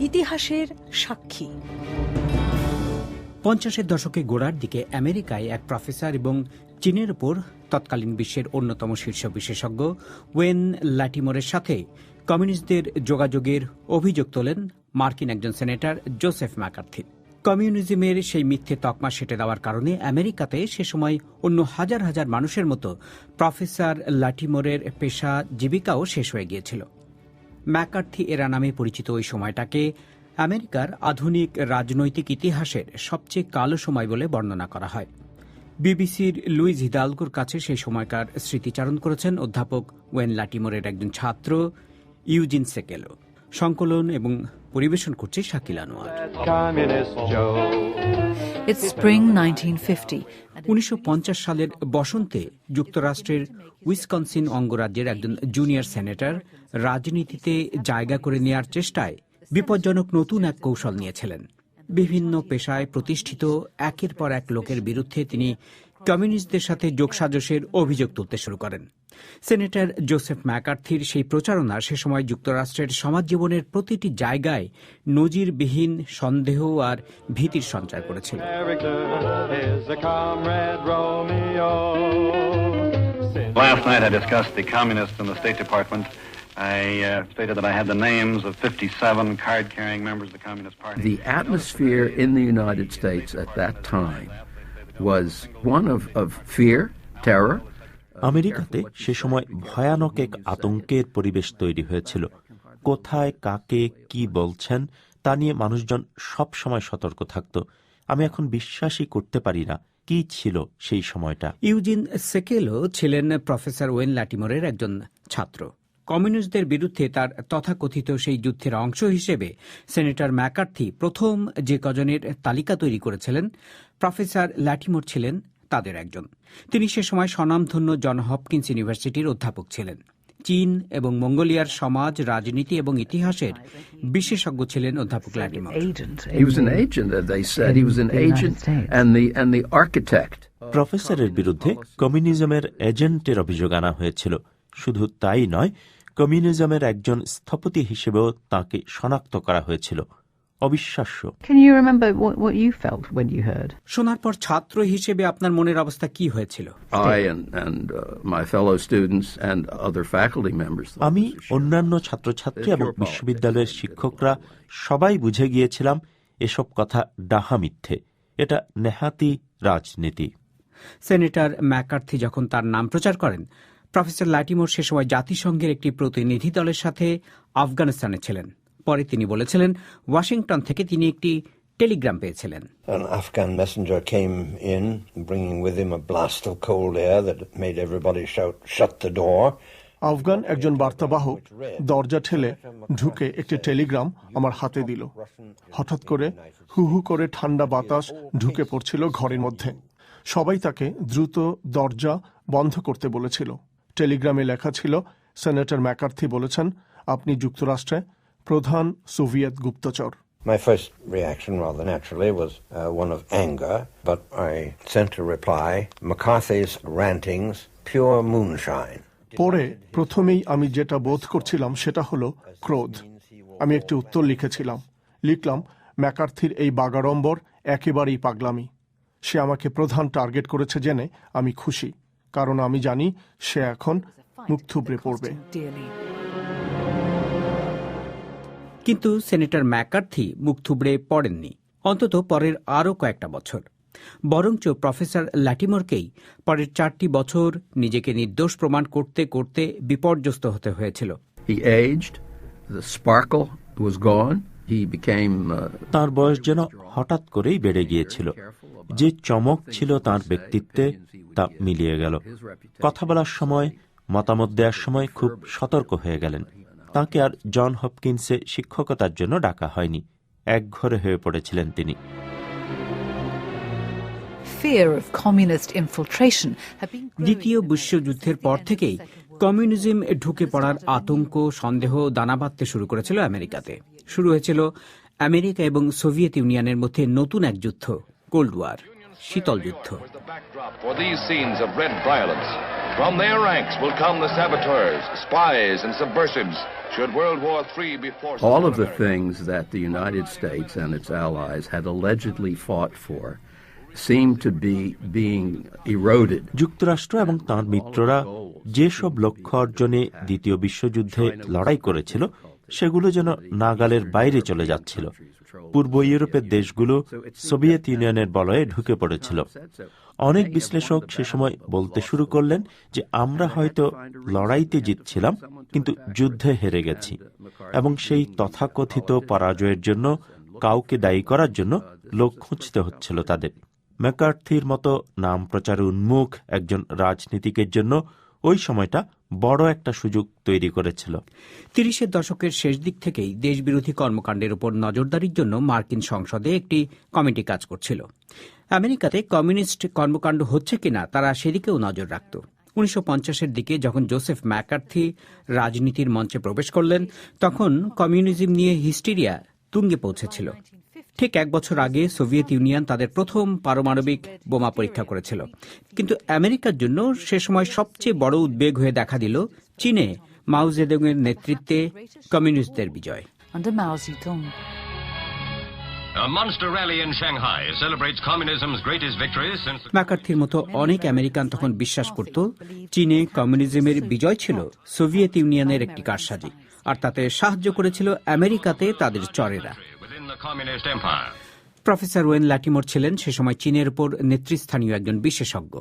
ইতিহাসের সাক্ষী। পঞ্চাশের দশকে গোড়ার দিকে আমেরিকায় এক প্রফেসর এবং চীনের উপর তৎকালীন বিশ্বের অন্যতম শীর্ষ বিশেষজ্ঞ ওয়েন ল্যাটিমোরের সাথে কমিউনিস্টদের যোগাযোগের অভিযোগ তোলেন মার্কিন একজন সেনেটর জোসেফ ম্যাকার্থি। কমিউনিজমের সেই মিথ্যে তকমা সেটে দেওয়ার কারণে আমেরিকাতে সে সময় অন্য হাজার হাজার মানুষের মতো প্রফেসর লাটিমোরের পেশা জীবিকাও শেষ হয়ে গিয়েছিল। ম্যাকার্থি এরা নামে পরিচিত ওই সময়টাকে আমেরিকার আধুনিক রাজনৈতিক ইতিহাসের সবচেয়ে কালো সময় বলে বর্ণনা করা হয়। বিবিসির লুইজ হিদালগোর কাছে সেই সময়কার স্মৃতিচারণ করেছেন অধ্যাপক ওয়েন লাটিমোরের একজন ছাত্র, ইউজিন সেকেলো। সংকলন এবং পরিবেশন করছে Shakil Anwar Communist Joe. It's spring 1950. উনিশশো সালের বসন্তে যুক্তরাষ্ট্রের উইসকনসিন অঙ্গরাজ্যের একজন জুনিয়র সেনেটর রাজনীতিতে জায়গা করে নেয়ার চেষ্টায় বিপজ্জনক নতুন এক কৌশল নিয়েছিলেন বিভিন্ন পেশায় প্রতিষ্ঠিত একের পর এক লোকের বিরুদ্ধে তিনি কমিউনিস্টদের সাথে যোগসাজশের অভিযোগ তুলতে শুরু করেন সেনেটর জোসেফ ম্যাকার্থির সেই প্রচারণা সে সময় যুক্তরাষ্ট্রের সমাজ জীবনের প্রতিটি জায়গায় নজিরবিহীন সন্দেহ আর ভীতির সঞ্চার করেছিল Last night I discussed the communists in the State Department. I uh, stated that I had the names of 57 card-carrying members of the Communist Party. The atmosphere in the United States at that time was one of, of fear, terror. আমেরিকাতে সে সময় ভয়ানক এক আতঙ্কের পরিবেশ তৈরি হয়েছিল। কোথায় কাকে কি বলছেন তা নিয়ে মানুষজন সব সময় সতর্ক থাকত। আমি এখন বিশ্বাসই করতে পারি না কি ছিল সেই সময়টা। ইউজিন সেকেলো ছিলেন প্রফেসর ওয়েন ল্যাটিমোরের একজন ছাত্র। কমিউনিস্টদের বিরুদ্ধে তার তথাকথিত সেই যুদ্ধের অংশ হিসেবে সেনেটর ম্যাকার্থি প্রথম যে কজনের তালিকা তৈরি করেছিলেন প্রফেসর ল্যাটিমোর ছিলেন তাদের একজন। তিনি সে সময় স্বনামধন্য জন হপকিন্স ইউনিভার্সিটির অধ্যাপক ছিলেন। চীন এবং মঙ্গোলিয়ার সমাজ রাজনীতি এবং ইতিহাসের বিশেষজ্ঞ ছিলেন অধ্যাপক. প্রফেসরের বিরুদ্ধে কমিউনিজমের এজেন্টের অভিযোগ আনা হয়েছিল। শুধু তাই নয় কমিউনিজমের একজন স্থপতি হিসেবেও তাকে শনাক্ত করা হয়েছিল। অবিশ্বাস্য Can you remember what, what you felt when you heard? শোনার পর ছাত্র হিসেবে আপনার মনের অবস্থা কি হয়েছিল I and and uh, my fellow students and other faculty members. thought আমি this was sure. অন্যান্য ছাত্রছাত্রী এবং বিশ্ববিদ্যালয়ের শিক্ষকরা সবাই বুঝে গিয়েছিলাম এসব কথা ডাহা মিথ্যে এটা নেহাতি রাজনীতি সেনেটর ম্যাকার্থি যখন তার নাম প্রচার করেন প্রফেসর ল্যাটিমোর সে সময় জাতিসংঘের একটি প্রতিনিধি দলের সাথে আফগানিস্তানে ছিলেন পরে তিনি বলেছিলেন ওয়াশিংটন থেকে তিনি একটি টেলিগ্রাম পেয়েছিলেন। An Afghan messenger came in, bringing with him a blast of cold air that made everybody shout, Shut the door. Afghan একজন বার্তাবাহক দরজা ঠেলে ঢুকে একটি টেলিগ্রাম আমার হাতে দিল। হঠাৎ করে হু হু করে ঠান্ডা বাতাস ঢুকে পড়ছিল ঘরের মধ্যে। সবাই তাকে দ্রুত দরজা বন্ধ করতে বলেছিল। টেলিগ্রামে লেখা ছিল সেনেটর ম্যাকার্থি বলেছেন আপনি যুক্তরাষ্ট্রে প্রধান সোভিয়েত গুপ্তচর। My first reaction, rather naturally, was uh, one of anger, but I sent a reply McCarthy's rantings, pure moonshine. পরে প্রথমেই আমি যেটা বোধ করছিলাম সেটা হলো ক্রোধ। আমি একটি উত্তর লিখেছিলাম। লিখলাম ম্যাকার্থির এই বাগাড়ম্বর একেবারেই পাগলামি। সে আমাকে প্রধান টার্গেট করেছে জেনে আমি খুশি। কারণ আমি জানি সে এখন মুখ থুবড়ে পড়বে। Dearly. কিন্তু সেনেটর ম্যাকার্থি মুখ থুবড়ে পড়েননি অন্তত পরের আরও কয়েকটা বছর। বরঞ্চ প্রফেসর ল্যাটিমোরকেই পরের চারটি বছর নিজেকে নির্দোষ প্রমাণ করতে করতে বিপর্যস্ত হতে হয়েছিল. Uh, তার বয়স যেন হঠাৎ করেই বেড়ে গিয়েছিল। যে চমক ছিল তার ব্যক্তিত্বে তা মিলিয়ে গেল। কথা বলার সময় মতামত দেওয়ার সময় খুব সতর্ক হয়ে গেলেন। তাঁকে আর জন হপকিন্সে শিক্ষকতার জন্য ডাকা হয়নি। একঘরে হয়ে পড়েছিলেন তিনি। দ্বিতীয় বিশ্বযুদ্ধের পর থেকেই কমিউনিজম ঢুকে পড়ার আতঙ্ক সন্দেহ দানা বাঁধতে শুরু করেছিল আমেরিকাতে। শুরু হয়েছিল আমেরিকা এবং সোভিয়েত ইউনিয়নের মধ্যে নতুন এক যুদ্ধ কোল্ড ওয়ার শীতল যুদ্ধ। From their ranks will come the saboteurs, spies, and subversives. Should World War III be forced... All of the things that the United States and its allies had allegedly fought for seem to be being eroded. যুক্তরাষ্ট্র এবং তাঁর মিত্ররা যেসব লক্ষ্য অর্জনে দ্বিতীয় বিশ্বযুদ্ধে লড়াই করেছিল সেগুলো যেন নাগালের বাইরে চলে যাচ্ছিল পূর্ব ইউরোপের দেশগুলো সোভিয়েত ইউনিয়নের বলয়ে ঢুকে পড়েছিল অনেক বিশ্লেষক সে সময় বলতে শুরু করলেন যে আমরা হয়তো লড়াইতে জিতছিলাম কিন্তু যুদ্ধে হেরে গেছি। এবং সেই তথাকথিত পরাজয়ের জন্য কাউকে দায়ী করার জন্য লোক খুঁজতে হচ্ছিল তাদের। ম্যাকার্থির মতো নাম প্রচারে উন্মুখ একজন রাজনীতিকের জন্য ওই সময়টা বড় একটা সুযোগ তৈরি করেছিল। তিরিশের দশকের শেষ দিক থেকেই দেশবিরোধী কর্মকাণ্ডের উপর নজরদারির জন্য মার্কিন সংসদে একটি কমিটি কাজ করছিল। আমেরিকাতে কমিউনিস্ট কর্মকাণ্ড হচ্ছে কিনা তারা সেদিকেও নজর রাখত। উনিশশো পঞ্চাশের দিকে যখন জোসেফ ম্যাকার্থি রাজনীতির মঞ্চে প্রবেশ করলেন, তখন কমিউনিজম নিয়ে হিস্টিরিয়া তুঙ্গে পৌঁছেছিল। ঠিক এক বছর আগে সোভিয়েত ইউনিয়ন তাদের প্রথম পারমাণবিক বোমা পরীক্ষা করেছিল। কিন্তু আমেরিকার জন্য সে সময় সবচেয়ে বড় উদ্বেগ হয়ে দেখা দিল চীনে মাও জেদংয়ের নেতৃত্বে কমিউনিস্টদের বিজয়. A monster rally in Shanghai celebrates communism's greatest victory since ম্যাকার্থির মতো অনেক আমেরিকান তখন বিশ্বাস করত চীনে কমিউনিজমের বিজয় ছিল সোভিয়েত ইউনিয়নের একটি কারসাজি আর তাতে সাহায্য করেছিল আমেরিকাতে তাদের চরেরা. প্রফেসর ওয়েন ল্যাটিমোর ছিলেন সে সময় চীনের উপর নেতৃস্থানীয় একজন বিশেষজ্ঞ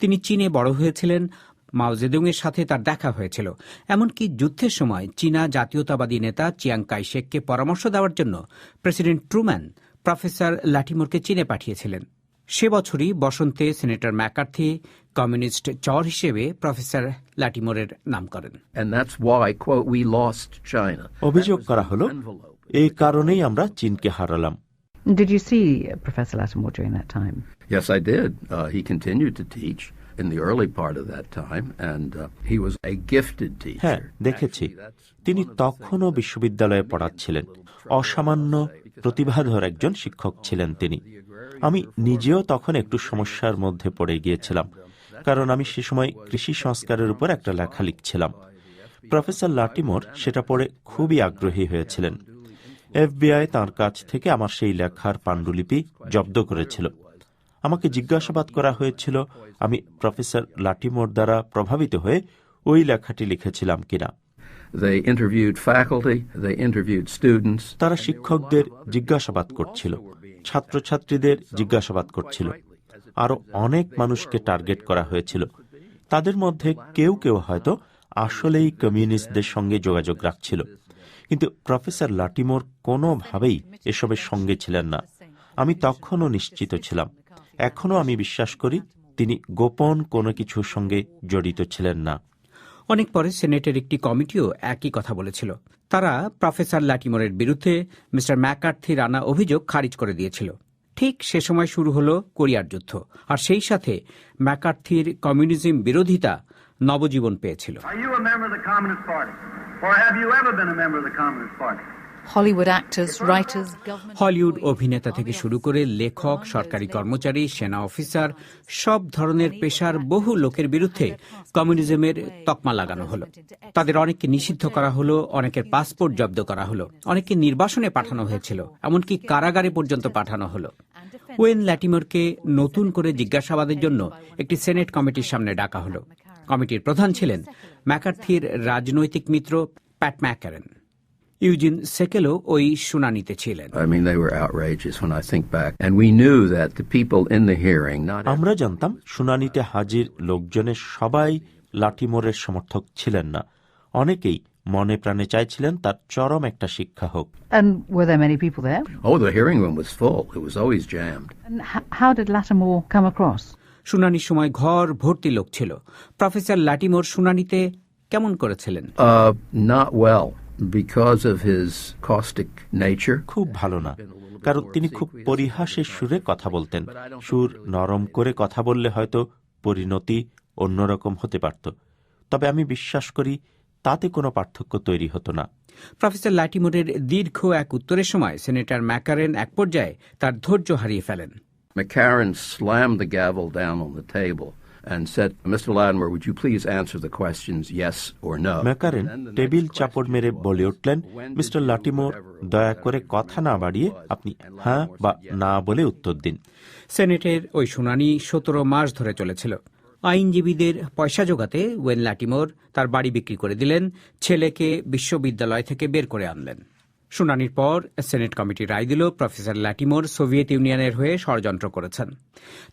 তিনি চীনে বড় হয়েছিলেন মাও জেদুংয়ের সাথে তার দেখা হয়েছিল। এমনকি যুদ্ধের সময় চীনা জাতীয়তাবাদী নেতা চিয়াং কাইশেককে পরামর্শ দেওয়ার জন্য প্রেসিডেন্ট ট্রুম্যান প্রফেসর ল্যাটিমোরকে চীনে পাঠিয়েছিলেন। সে বছরই বসন্তে সেনেটর ম্যাকার্থি কমিউনিস্ট চর হিসেবে প্রফেসর ল্যাটিমোরের নাম করেন। অভিযোগ করা হলো এই কারণেই আমরা চীনকে হারালাম। Did you see Professor Lattimore during that time? Yes, I did. Uh, he continued to teach. In the early part of that time, and uh, he was a gifted teacher. হ্যাঁ দেখেছি। তিনি তখনও বিশ্ববিদ্যালয়ে পড়াচ্ছিলেন। অসামান্য প্রতিভাধর একজন শিক্ষক ছিলেন তিনি। আমি নিজেও তখন একটু সমস্যার মধ্যে পড়ে গিয়েছিলাম কারণ আমি সে সময় কৃষি সংস্কারের উপর একটা লেখা লিখছিলাম। প্রফেসর লাটিমোর সেটা পড়ে খুবই আগ্রহী হয়েছিলেন। এফবিআই তার কাছ থেকে আমার সেই লেখার পাণ্ডুলিপি জব্দ করেছিল। আমাকে জিজ্ঞাসাবাদ করা হয়েছিল আমি প্রফেসর লাটিমোর দ্বারা প্রভাবিত হয়ে ওই লেখাটি লিখেছিলাম কিনা। They interviewed faculty, they interviewed students. তারা শিক্ষকদের জিজ্ঞাসাবাদ করছিল ছাত্রছাত্রীদের জিজ্ঞাসাবাদ করছিল। আরও অনেক মানুষকে টার্গেট করা হয়েছিল। তাদের মধ্যে কেউ কেউ হয়তো আসলেই কমিউনিস্টদের সঙ্গে যোগাযোগ রাখছিল। কিন্তু প্রফেসর লাটিমোর কোনোভাবেই এসবের সঙ্গে ছিলেন না। আমি তখনও নিশ্চিত ছিলাম এখনও আমি বিশ্বাস করি তিনি গোপন কোনো কিছুর সঙ্গে জড়িত ছিলেন না। অনেক পরে সেনেটের একটি কমিটিও একই কথা বলেছিল। তারা প্রফেসর ল্যাটিমোরের বিরুদ্ধে মিস্টার ম্যাকার্থির আনা অভিযোগ খারিজ করে দিয়েছিল। ঠিক সে সময় শুরু হলো কোরিয়ার যুদ্ধ আর সেই সাথে ম্যাকার্থির কমিউনিজম বিরোধিতা নবজীবন পেয়েছিল। হলিউড অভিনেতা থেকে শুরু করে লেখক সরকারি কর্মচারী সেনা অফিসার সব ধরনের পেশার বহু লোকের বিরুদ্ধে কমিউনিজমের তকমা লাগানো হলো। তাদের অনেককে নিষিদ্ধ করা হলো অনেকের পাসপোর্ট জব্দ করা হলো অনেককে নির্বাসনে পাঠানো হয়েছিল এমনকি কারাগারে পর্যন্ত পাঠানো হলো। ওয়েন ল্যাটিমোরকে নতুন করে জিজ্ঞাসাবাদের জন্য একটি সেনেট কমিটির সামনে ডাকা হলো। কমিটির প্রধান ছিলেন ম্যাকার্থির রাজনৈতিক মিত্র প্যাট ম্যাকারেন ইউজিন সেকেলও ওই শুনানিতে ছিলেন। আমরা জানতাম শুনানিতে হাজির লোকজনের সবাই লাঠিমোরের সমর্থক ছিলেন না। অনেকেই মনে প্রাণে চাইছিলেন তার চরম একটা শিক্ষা হোক। শুনানির সময় ঘর ভর্তি লোক ছিল। প্রফেসর লাটিমোর শুনানিতে কেমন করেছিলেন? না well because of his caustic nature. খুব ভালো না। কারণ তিনি খুব পরিহাসের সুরে কথা বলতেন। সুর নরম করে কথা বললে হয়তো পরিণতি অন্যরকম হতে পারত। তবে আমি বিশ্বাস করি তাতে কোনো পার্থক্য তৈরি হতো না। প্রফেসর ল্যাটিমোরের দীর্ঘ এক উত্তরের সময় সেনেটর ম্যাকারেন এক পর্যায়ে তার ধৈর্য হারিয়ে ফেলেন। McCarran slammed the gavel down on the table and said, Mr. Latimer, would you please answer the questions yes or no? McCarran table চাপড় মেরে বলে উঠলেন মিস্টার লাটিমোর দয়া করে কথা না বাড়িয়ে আপনি হ্যাঁ বা না বলে উত্তর দিন সেনেটের ওই শুনানি সতেরো মাস ধরে চলেছিল আইনজীবীদের পয়সা জোগাতে ওয়েন ল্যাটিমোর তার বাড়ি বিক্রি করে দিলেন ছেলেকে বিশ্ববিদ্যালয় থেকে বের করে আনলেন শুনানির পর সেনেট কমিটি রায় দিল প্রফেসর ল্যাটিমোর সোভিয়েত ইউনিয়নের হয়ে ষড়যন্ত্র করেছেন।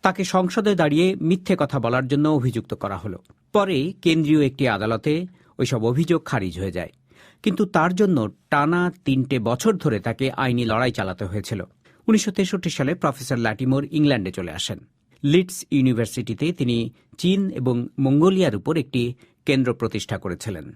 তাকে সংসদে দাঁড়িয়ে মিথ্যে কথা বলার জন্য অভিযুক্ত করা হল। পরে কেন্দ্রীয় একটি আদালতে ওইসব অভিযোগ খারিজ হয়ে যায়। কিন্তু তার জন্য টানা তিনটে বছর ধরে তাকে আইনি লড়াই চালাতে হয়েছিল। উনিশশো তেষট্টি সালে প্রফেসর ল্যাটিমোর ইংল্যান্ডে চলে আসেন। লিডস ইউনিভার্সিটিতে তিনি চীন এবং মঙ্গোলিয়ার উপর একটি কেন্দ্র প্রতিষ্ঠা করেছিলেন।